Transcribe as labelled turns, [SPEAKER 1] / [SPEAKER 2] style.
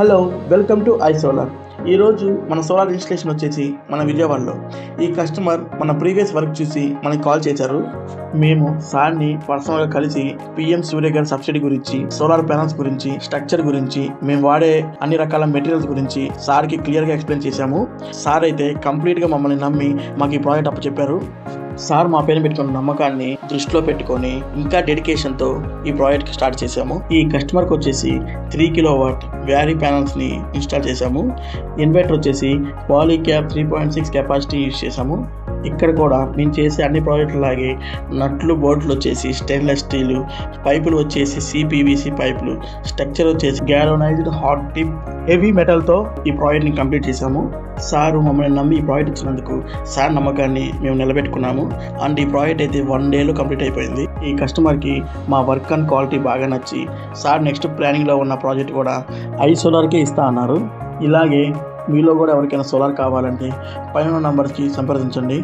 [SPEAKER 1] Hello welcome to I solar. ఈరోజు మన solar installation వచ్చేసి మన విజయవాడలో. ఈ కస్టమర్ మన ప్రీవియస్ వర్క్ చూసి మనకి కాల్ చేశారు. మేము సార్ని పర్సనల్గా కలిసి పిఎం సూర్య గారి సబ్సిడీ గురించి సోలార్ ప్యానల్స్ గురించి స్ట్రక్చర్ గురించి మేము వాడే అన్ని రకాల మెటీరియల్స్ గురించి సార్కి క్లియర్గా ఎక్స్ప్లెయిన్ చేశాము. సార్ అయితే కంప్లీట్గా మమ్మల్ని నమ్మి మాకు ఈ ప్రాజెక్ట్ అప్పచెప్పారు. సార్ మా పేరు పెట్టుకున్న నమ్మకాన్ని దృష్టిలో పెట్టుకొని ఇంకా డెడికేషన్తో ఈ ప్రాజెక్ట్ స్టార్ట్ చేసాము ఈ కస్టమర్కి వచ్చేసి త్రీ కిలో వాట్ వ్యారీ ప్యానల్స్ని ఇన్స్టాల్ చేసాము ఇన్వర్టర్ వచ్చేసి Polycab three point six capacity use చేసాము ఇక్కడ కూడా మేము చేసే అన్ని ప్రాజెక్టులు లాగే నట్లు బోర్డులు వచ్చేసి స్టెయిన్లెస్ స్టీలు పైపులు వచ్చేసి సిపివిసి పైపులు స్ట్రక్చర్ వచ్చేసి గ్యాలోనైజ్డ్ హాట్ టిప్ హెవీ మెటల్తో ఈ ప్రాజెక్ట్ని కంప్లీట్ చేశాము. సార్ మమ్మల్ని నమ్మి ఈ ప్రాజెక్ట్ ఇచ్చినందుకు సార్ నమ్మకాన్ని మేము నిలబెట్టుకున్నాము. అండ్ ఈ ప్రాజెక్ట్ అయితే వన్ డేలో కంప్లీట్ అయిపోయింది. ఈ కస్టమర్కి మా వర్క్ అండ్ క్వాలిటీ బాగా నచ్చి సార్ నెక్స్ట్ ప్లానింగ్లో ఉన్న ప్రాజెక్ట్ కూడా ఐ సోలార్కే ఇస్తా అన్నారు. ఇలాగే మీలో కూడా ఎవరికైనా సోలార్ కావాలంటే పైన నంబర్కి సంప్రదించండి.